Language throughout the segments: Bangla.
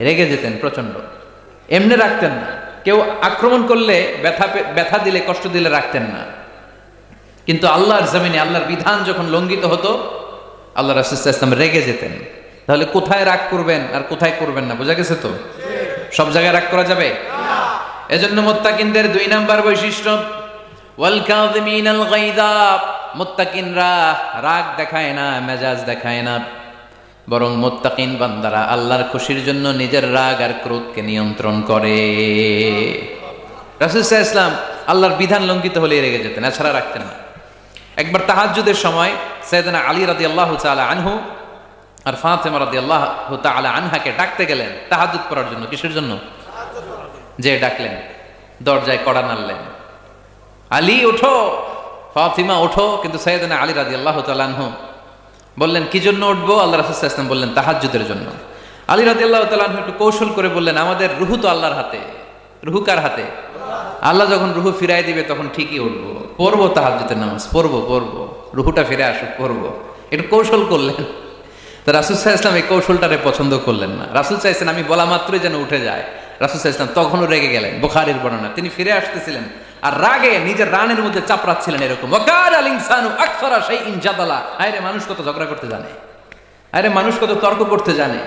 রেগে যেতেন প্রচণ্ড এমনি রাখতেন না। কেউ আক্রমণ করলে ব্যথা ব্যথা দিলে, কষ্ট দিলে রাখতেন না। কিন্তু আল্লাহর জমিনে, আল্লাহর বিধান যখন লঙ্ঘিত হতো, আল্লাহ রাসুল ইসলাম রেগে যেতেন। তাহলে কোথায় রাগ করবেন আর কোথায় করবেন না? বোঝা গেছে তো? সব জায়গায় রাগ করা যাবে? এজন্য মোত্তাকিনদের দুই নাম্বার বৈশিষ্ট্য রাগ দেখায় না, মেজাজ দেখায় না। বরং মোত্তাকিন বান্দারা আল্লাহর খুশির জন্য নিজের রাগ আর ক্রোধকে নিয়ন্ত্রণ করে। রাসুল ইসলাম আল্লাহর বিধান লঙ্ঘিত হলে রেগে যেতেন, এছাড়া রাখতেন না। একবার তাহাজ্জুদের সময় সৈয়দনা আলী রাদি আল্লাহ তাআলা আনহু আর ফাতেমা রাদি আল্লাহ তাআলা আনহাকে ডাকতে গেলেন, তাহাজ্জুদ করার জন্য। কিসের জন্য? যে ডাকলেন, দরজায় কড়া নাড়লেন। আলী, ওঠো! ফাতিমা, ওঠো! কিন্তু সৈয়দনা আলী রাদি আল্লাহ তালানহু বললেন, কি জন্য উঠবো? আল্লাহ রাসুল ইসলাম বললেন, তাহাজ্জুদের জন্য। আলী আল্লাহ তালানহু একটু কৌশল করে বললেন, আমাদের রুহু তো আল্লাহর হাতে। রুহু কার হাতে? আল্লাহ যখন রুহু ফিরাই দিবে, তখন ঠিকই উঠবো। পড়ব তাহাজ্জুদের নামাজ, পড়ব পড়ব। রুহুটা ফিরে আসুক, পড়ব। একটু কৌশল করলেন। তো রাসুল সাহা ইসলাম এই কৌশলটারে পছন্দ করলেন না। রাসুল চাইছেন আমি বলা মাত্রই যেন উঠে যায়। রাসুল সাহা ইসলাম তখনও রেগে গেলেন, বুখারির বর্ণনা। তিনি ফিরে আসতেছিলেন। আর রাগে নিজের রানের মধ্যে চাপড়াচ্ছিলেন এরকম। ওয়াকার আল ইনসানু আকসারা সেই ইনজাদালা আরে মানুষ কত ঝগড়া করতে জানে। আরে মানুষ কত তর্ক করতে জানে।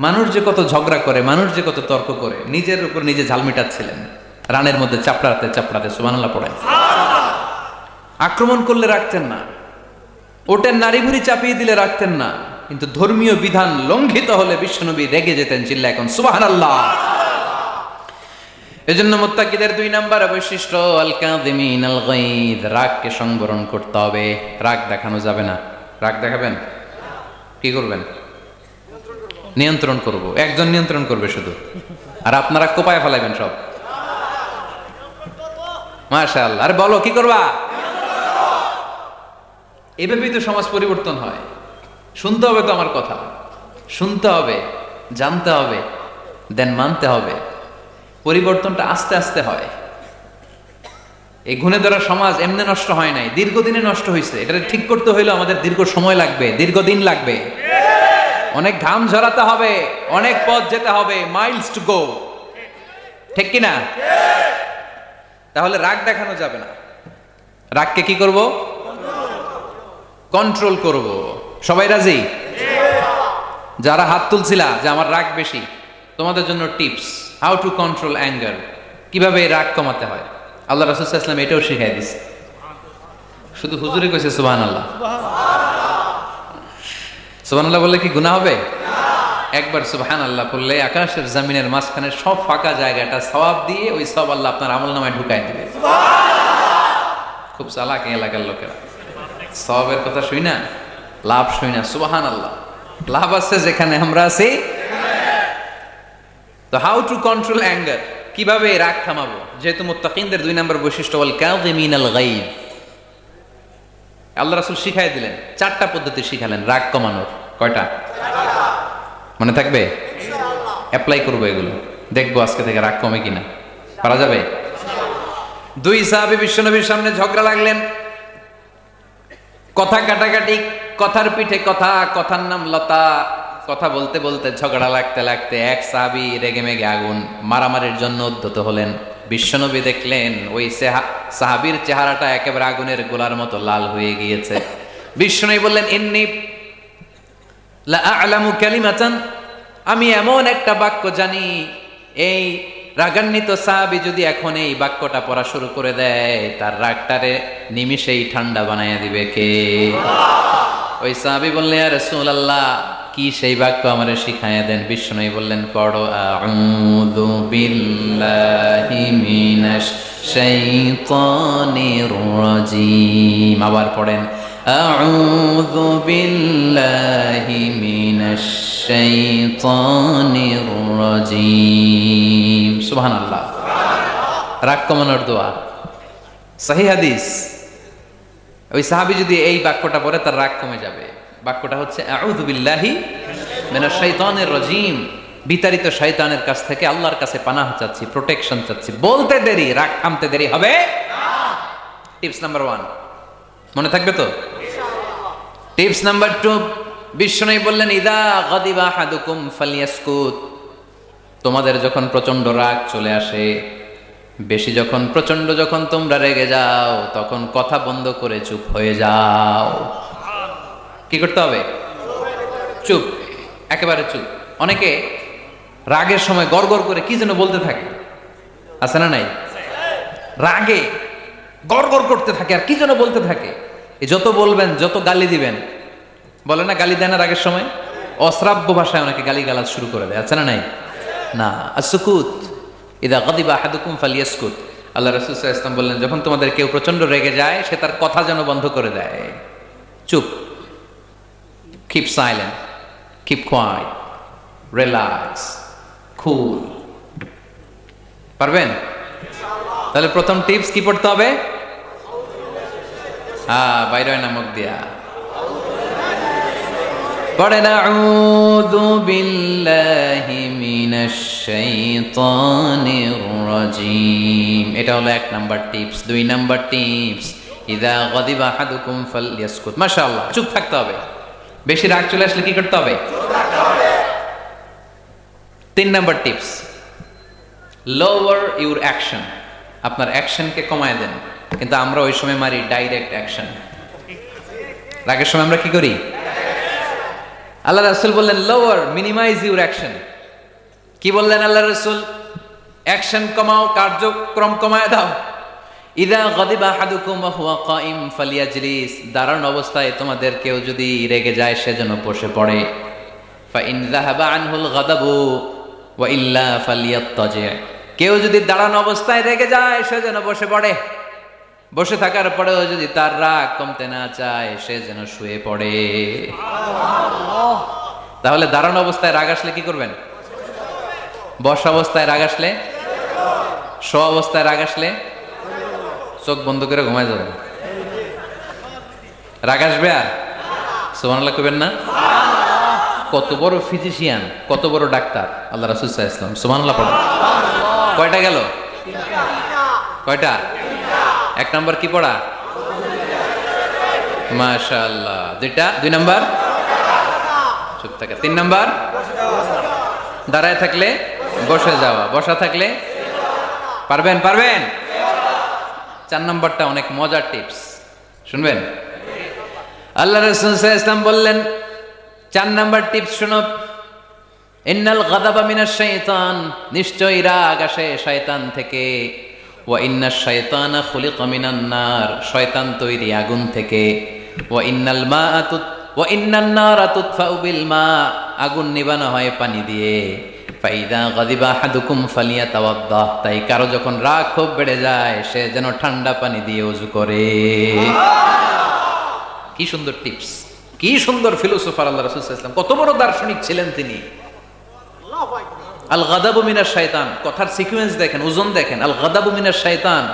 মানুষ যে কত ঝগড়া করে মানুষ যে কত তর্ক করে নিজের উপর নিজে ঝাল মিটাচ্ছিলেন। রানের মধ্যে চাপড়াতে চাপড়াতে সুবহানাল্লাহ পড়ায়। আক্রমণ করলে রাখতেন না। ওটের নারী ভুড়ি চাপিয়ে দিলে রাখতেন না। কিন্তু ধর্মীয় বিধান লঙ্ঘিত হলে বিশ্বনবী রেগে যেতেন চিল্লা এখন সুবাহান আল্লাহ এজন্য মোত্তাকিদের দুই নাম্বার বৈশিষ্ট্য আল কাযিমিন আল গাইদ রাগকে সংবরণ করতে হবে। রাগ দেখানো যাবে না। রাগ দেখাবেন? কি করবেন? নিয়ন্ত্রণ করব। একজন নিয়ন্ত্রণ করবে শুধু। আর আপনারা কোপায় ফেলাইবেন সব। মাশাআল্লাহ। আরে বলো, কি করবা? এভাবেই তো সমাজ পরিবর্তন হয়। শুনতে হবে তো আমার কথা। শুনতে হবে, জানতে হবে, দেন মানতে হবে। পরিবর্তনটা আস্তে আস্তে হয়। এই গুণে ধরা সমাজ এমনি নষ্ট হয় নাই দীর্ঘদিনে নষ্ট হয়েছে এটা ঠিক করতে হইলে আমাদের দীর্ঘ সময় লাগবে, দীর্ঘদিন লাগবে। অনেক ঘাম ঝরাতে হবে, অনেক পথ যেতে হবে মাইলস টু গো ঠিক কিনা? তাহলে রাগ দেখানো যাবে না। রাগকে কি করব? কন্ট্রোল করব। সবাই রাজি? যারা হাত তুলছিলা যে আমার রাগ বেশি তোমাদের জন্য tips how to control anger কীভাবে রাগ কমাতে হয়। আল্লাহ রাসুল ইসলাম এটাও শিখাই দিছে। শুধু হুজুরে কইছে সুবাহান আল্লাহ সুবাহান আল্লাহ বললে কি গুনাহ হবে? একবার সুবহান আল্লাহ করলে আকাশের জমিনের মাঝখানে সব ফাঁকা জায়গাটা সওয়াব দিয়ে ওই সব আল্লাহ আপনার আমল নামায় ঢুকাই দিবে। খুব চালাক এলাকার লোকেরা। সবের কথা শুই না লাভ শুই না সুবাহান আল্লাহ লাভ আছে যেখানে আমরা আছি তো হাউ টু কন্ট্রোল অ্যাঙ্গার কীভাবে রাগ থামাবো? যেহেতু মুত্তাকিনদের দুই নম্বর বৈশিষ্ট্য বল আল্লাহ রাসূল শিখাই দিলেন, চারটা পদ্ধতি শিখালেন, রাগ কমানোর। কয়টা? মনে থাকবে? অ্যাপ্লাই করব এগুলো। দেখব আজকে থেকে রাগ কমে কিনা। পারা যাবে? দুই সাহাবী বিশ্বনবীর সামনে ঝগড়া লাগলেন। কথা কাটাকাটি, কথার পিঠে কথা, কথার নাম লতা কথা বলতে বলতে, ঝগড়া লাগতে লাগতে এক সাহাবি রেগে মেগে আগুন মারামারির জন্য উদ্ধত হলেন। বিশ্বনবী দেখলেন, ওই সেহা- সাহাবীর চেহারাটা একেবারে আগুনের গোলার মতো লাল হয়ে গিয়েছে। বিশ্বনবী বললেন এমনি আমি এমন একটা বাক্য জানি, এই রাগান্বিত সাহাবি যদি এখন এই বাক্যটা পড়া শুরু করে দেয়, তার রাগটারে নিমিষেই ঠান্ডা বানাইয়া দিবে কে? ওই সাহাবি বললেন আর রাসূলুল্লাহ কি সেই বাক্য আমার শিখাইয়া দেন। বিষ্ণু বললেন, পড়ো, আউযু আবার পড়েন, আউযু রাগ কমানোর দোয়া। হাদিস। ওই সাহাবি যদি এই বাক্যটা পড়ে, তার রাগ কমে যাবে। বাক্যটা হচ্ছে, আউযু বিল্লাহি মিনাশ শাইতানির রাজিম। বিতাড়িত শয়তানের কাছ থেকে আল্লাহর কাছে পানাহ চাচ্ছি প্রোটেকশন চাচ্ছি। বলতে দেরি, রাগ থামতে দেরি হবে? Tips number one. মনে থাকবে তো? টিপস নাম্বার টু, বিশ্বনবী বললেন, ইদা গাদিবা হাদুকুম ফালিয়াসকুত। তোমাদের যখন প্রচণ্ড রাগ চলে আসে, বেশি যখন প্রচণ্ড যখন তোমরা রেগে যাও, তখন কথা বন্ধ করে চুপ হয়ে যাও। কি করতে হবে? চুপ। একেবারে চুপ। অনেকে রাগের সময় গড়গড় করে কি যেন বলতে থাকে। আছে না নাই? রাগে গড়গড় করতে থাকে আর কি যেন বলতে থাকে। যত বলবেন, যত গালি দিবেন, বলে না গালি দেয় না রাগের সময়? অশ্রাব্য ভাষায় অনেকে গালি গালাজ শুরু করে দেয়। আছে না নাই? না। আসুকুত ইদা গদিবা আহাদুকুম ফালিয়াসকুত। আল্লাহ রাসূল আলাইহি বললেন, যখন তোমাদের কেউ প্রচণ্ড রেগে যায়, সে তার কথা যেন বন্ধ করে দেয়। চুপ। Keep silent keep quiet relax cool পারবেন? তাহলে প্রথম টিপস কি পড়তে হবে? হ্যাঁ বাইরে নামক দিয়া। পড়ে না আউযু বিল্লাহি মিনাশ শাইতানির রাজিম। এটা হলো এক নাম্বার টিপস দুই নাম্বার টিপস ইদা গদিবা আহাদুকুম ফালইয়াসকুত মাশাআল্লাহ, চুপ থাকতে হবে। বেশি রাগ চলে আসলে কি করতে হবে? তিন number tips. Lower your action আপনার অ্যাকশনকে কমায় দেন। কিন্তু আমরা ওই সময় মারি ডাইরেক্ট অ্যাকশন রাগের সময় আমরা কি করি? আল্লাহ রাসুল বললেন লোয়ার মিনিমাইজ ইউর অ্যাকশন কি বললেন আল্লাহ রসুল? অ্যাকশন কমাও, কার্যক্রম কমায় দাও। ইদা গদিবা হাদুকুম হুয়া কাইম ফালিয়াজলিস। দাঁড়ান অবস্থায় তোমাদের কেউ যদি রেগে যায় সেজন্য বসে পড়ে। ফাইন যাহাবা আনহুল গাদাবু ওয়া ইল্লা ফালিয়াত্তাজি। কেউ যদি দাঁড়ানো অবস্থায় রেগে যায়, সে যেন বসে পড়ে। বসে থাকার পরেও যদি তার রাগ কমতে না চায়, সে যেন শুয়ে পড়ে। তাহলে দাঁড়ানো অবস্থায় রাগ আসলে কি করবেন? বসা অবস্থায় রাগ আসলে? শো অবস্থায় রাগ আসলে? চোখ বন্ধ করে ঘুমায় যাবেন রাগ আসবে আর? সুবহানাল্লাহ কইবেন না? কত বড় ফিজিশিয়ান কত বড় ডাক্তার, আল্লাহ রাসূল সাল্লাল্লাহু আলাইহি ওয়াসাল্লাম। সুবহানাল্লাহ পড়েন কয়টা গেল? কয়টা? এক নম্বর কি পড়া? মাশাআল্লাহ। দুইটা? দুই নাম্বার? চুপ থাকা। তিন নাম্বার? দাঁড়ায় থাকলে বসে যাওয়া। বসা থাকলে? পারবেন? পারবেন? চার নম্বরটা অনেক মজার টিপস। শুনবেন? আল্লাহ রসুল ইসলাম বললেন, চার নাম্বার টিপস শুনো, ইন্নাল গাদাবা মিনাশ শাইতান নিশ্চয়ই রাগ আসে শয়তান থেকে। ওয়া ইন্নাশ শাইতানা খুলিকা মিনান শয়তান তৈরি আগুন থেকে। ওয়া ইন্নাল মাআ তুত ওয়া ইন্নান নারা তুতফাউ বিল মা আগুন নিবানো হয় পানি দিয়ে। ফাইদা গাদিবা আহাদুকুম ফালিয়াতাওয়াদ্দাহ তাই কারও যখন রাগ খুব বেড়ে যায়, সে যেন ঠান্ডা পানি দিয়ে ওযু করে। কি সুন্দর টিপস, কি সুন্দর ফিলোসোফার আল্লাহ রাসূল কত বড় দার্শনিক ছিলেন তিনি। আল গাদাবু শয়তান কথার সিকুয়েন্স দেখেন, ওজন দেখেন। আল গাদাবু মিনার শয়তান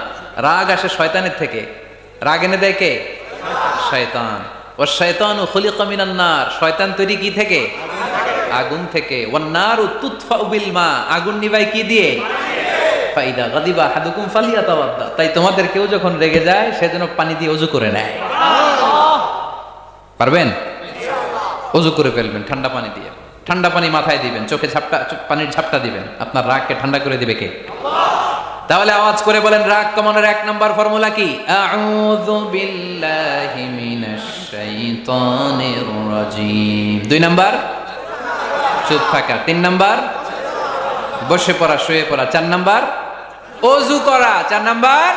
রাগ আসে শয়তানের থেকে। রাগ এনে দেয় কে? শয়তান। ও শয়তান ও খলিকা মিনান নার শয়তান তৈরি কি থেকে? আগুন থেকে। আগুন নিবাই কি দিয়ে? তাই তোমাদের কেউ যখন রেগে যায়, সে যেন পানি দিয়ে করে নেয়। পারবেন? করে ফেলবেন, ঠান্ডা পানি দিয়ে। ঠান্ডা পানি মাথায় দিবেন, চোখে ঝাপটা পানির ঝাপটা দিবেন। আপনার রাগকে ঠান্ডা করে দিবে কে? তাহলে আওয়াজ করে বলেন, রাগ কমানোর এক নম্বর ফর্মুলা কি? দুই নাম্বার? চুপ থাকা। তিন নাম্বার বসে পড়া শুয়ে পড়া। চার নাম্বার অজু করা। চার নাম্বার